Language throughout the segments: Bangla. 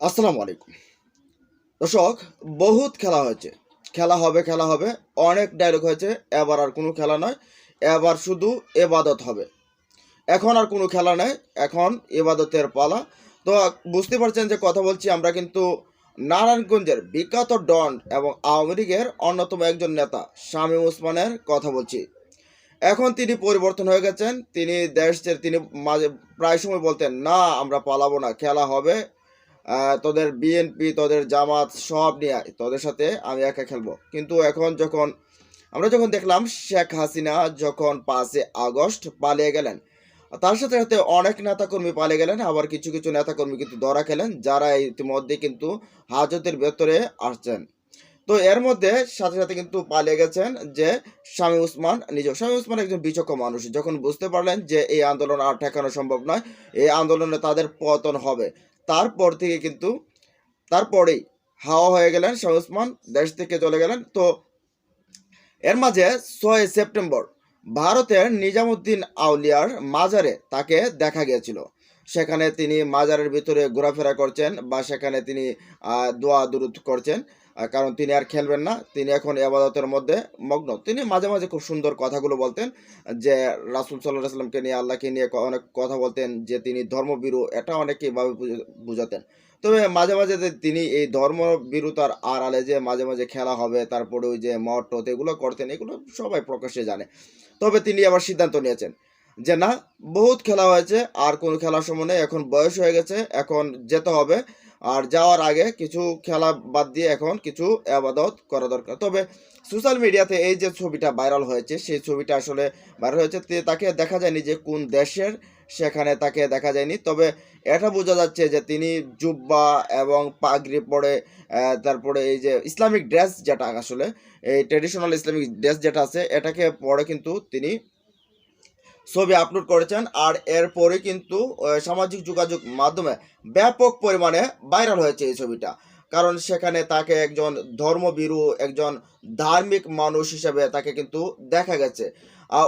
আসসালামু আলাইকুম। দর্শক, বহুত খেলা হয়েছে। খেলা হবে খেলা হবে, অনেক ডায়লগ হয়েছে, এবার আর কোনো খেলা নয়, এবার শুধু এবাদত হবে। এখন আর কোনো খেলা নেই, এখন এবাদতের পালা। তো বুঝতে পারছেন যে কথা বলছি আমরা কিন্তু নারায়ণগঞ্জের বিখ্যাত ডন এবং আওয়ামী লীগের অন্যতম একজন নেতা, শামীম ওসমানের কথা বলছি। এখন তিনি পরিবর্তন হয়ে গেছেন, তিনি দেশ ছেড়ে তিনি মাঝে প্রায় সময় বলতেন, না, আমরা পালাবো না, খেলা হবে তোদের বিএনপি তোদের জামাত সব নিয়ে তোদের সাথে আমি একা খেলব। কিন্তু এখন যখন, আমরা যখন দেখলাম শেখ হাসিনা যখন পাঁচে আগস্ট পালিয়ে গেলেন, তার সাথে সাথে অনেক নেতাকর্মী পালিয়ে গেলেন, আবার কিছু কিছু নেতাকর্মী কিন্তু ধরা খেলেন, যারা ইতিমধ্যে কিন্তু হাজতের ভেতরে আসছেন। তো এর মধ্যে সাথে সাথে কিন্তু পালিয়ে গেছেন যে স্বামী উসমান নিজেও। স্বামী উসমান একজন বিচক্ষ মানুষ, যখন বুঝতে পারলেন যে এই আন্দোলন আর ঠেকানো সম্ভব নয়, এই আন্দোলনে তাদের পতন হবে। তারপর থেকে কিন্তু তারপরেই হাওয়া হয়ে গেলেন শাহ উসমান, দেশ থেকে চলে গেলেন। তো এর মাঝে ছয় সেপ্টেম্বর ভারতের নিজামুদ্দিন আউলিয়ার মাজারে তাকে দেখা গিয়েছিল। সেখানে তিনি মাজারের ভিতরে ঘোরাফেরা করছেন বা সেখানে তিনি দোয়া দুরুদ করছেন। কারণ তিনি আর খেলবেন না, তিনি এখন এবাদতের মধ্যে মগ্ন। তিনি মাঝে মাঝে খুব সুন্দর কথাগুলো বলতেন যে, রাসুল সাল্লাহ সাল্লামকে নিয়ে, আল্লাহকে নিয়ে অনেক কথা বলতেন যে, তিনি ধর্মবিরু এটা অনেকেইভাবে বুঝাতেন। তবে মাঝে মাঝে তিনি এই ধর্মবিরুতার আড়ালে যে, মাঝে মাঝে খেলা হবে, তারপরে ওই যে মঠ এগুলো করতেন, এগুলো সবাই প্রকাশ্যে জানে। তবে তিনি আবার সিদ্ধান্ত নিয়েছেন যে না, বহুত খেলা হয়েছে, আর কোনো খেলার সময় নেই, এখন বয়স হয়ে গেছে, এখন যেতে হবে। আর যাওয়ার আগে কিছু খেলা বাদ দিয়ে এখন কিছু আবাদত করা দরকার। তবে সোশ্যাল মিডিয়াতে এই যে ছবিটা ভাইরাল হয়েছে, সেই ছবিটা আসলে ভাইরাল হয়েছে তাকে দেখা যায়নি যে কোন দেশের, সেখানে তাকে দেখা যায়নি। তবে এটা বোঝা যাচ্ছে যে তিনি জুব্বা এবং পাগড়ি পরে তারপরে এই যে ইসলামিক ড্রেস যেটা আসলে, এই ট্রেডিশনাল ইসলামিক ড্রেস যেটা আছে, এটাকে পরে কিন্তু তিনি ছবি আপলোড করেছেন আর এরপরে কিন্তু সামাজিক যোগাযোগ মাধ্যমে ব্যাপক পরিমাণে ভাইরাল হয়েছে এই ছবিটা। কারণ সেখানে তাকে একজন ধর্মবিরু একজন ধার্মিক মানুষ হিসেবে তাকে কিন্তু দেখা গেছে।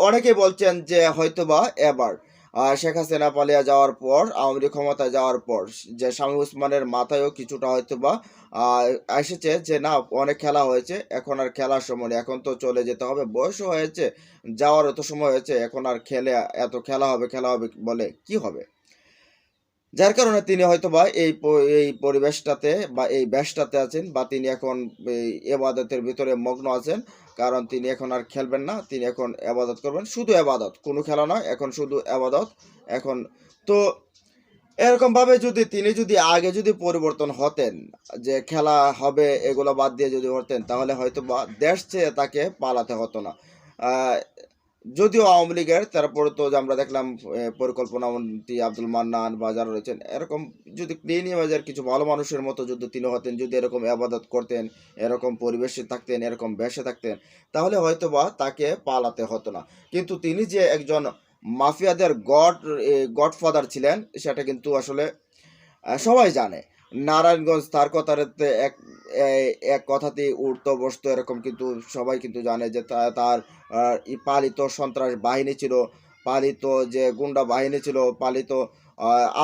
অনেকে বলছেন যে হয়তোবা এবার শেখ হাসিনা পালিয়ে যাওয়ার পর, আওয়ামী লীগ ক্ষমতায় যাওয়ার পর, যে স্বামী উসমানের মাথায়ও কিছুটা হয়তো বা এসেছে যে না, অনেক খেলা হয়েছে, এখন আর খেলার সময় এখন তো চলে যেতে হবে বয়সও হয়েছে যাওয়ার এত সময় হয়েছে, এখন আর খেলে, এত খেলা হবে খেলা হবে বলে কি হবে? যার কারণে তিনি হয়তো বা এই এই পরিবেশটাতে বা এই ব্যাসটাতে আছেন বা তিনি এখন এই এবাদতের ভিতরে মগ্ন আছেন। কারণ তিনি এখন আর খেলবেন না, তিনি এখন এবাদত করবেন। শুধু এবাদত, কোনো খেলা নয়, এখন শুধু এবাদত, এখন। তো এরকম ভাবে যদি, তিনি যদি আগে যদি পরিবর্তন হতেন, যে খেলা হবে, এগুলো বাদ দিয়ে যদি হতেন, তাহলে হয়তো বা দেশ চেয়ে তাকে পালাতে হতো না। যদিও আওয়ামী লীগের, তারপরে তো আমরা দেখলাম পরিকল্পনা মন্ত্রী আব্দুল মান্নান বা যারা রয়েছেন, এরকম যদি ক্লিন ইমেজের কিছু ভালো মানুষের মতো যদি তিনি হতেন, যদি এরকম আবাদত করতেন, এরকম পরিবেশে থাকতেন, এরকম বেশে থাকতেন, তাহলে হয়তো বা তাকে পালাতে হতো না। কিন্তু তিনি যে একজন মাফিয়াদের গড গডফাদার ছিলেন, সেটা কিন্তু আসলে সবাই জানে। নারায়ণগঞ্জ তার কথাতে এক এক কথাতেই উঠতো বসতো, এরকম কিন্তু সবাই কিন্তু জানে যে তার পালিত সন্ত্রাস বাহিনী ছিল, পালিত যে গুন্ডা বাহিনী ছিল, পালিত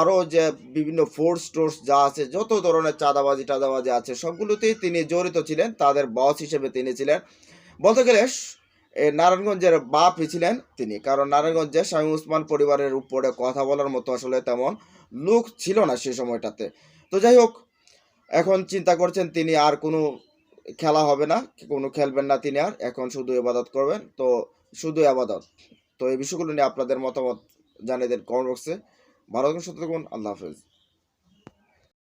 আরও যে বিভিন্ন ফোর্স টোর্স যা আছে, যত ধরনের চাঁদাবাজি টাদাবাজি আছে, সবগুলোতেই তিনি জড়িত ছিলেন, তাদের বস হিসেবে তিনি ছিলেন। বলতে গেলে নারায়ণগঞ্জের বাপই ছিলেন তিনি, কারণ নারায়ণগঞ্জে স্বামী উসমান পরিবারের উপরে কথা বলার মতো আসলে তেমন লোক ছিল না সে সময়টাতে। তো যাই হোক, এখন চিন্তা করছেন তিনি আর কোনো খেলা হবে না, কোনো খেলবেন না তিনি আর, এখন শুধু এবাদত করবেন। তো শুধু আবাদত। তো এই বিষয়গুলো নিয়ে আপনাদের মতামত জানিয়ে দেন কমেন্ট বক্সে। ভালো থাকুন, সুস্থ থাকুন, আল্লাহ হাফেজ।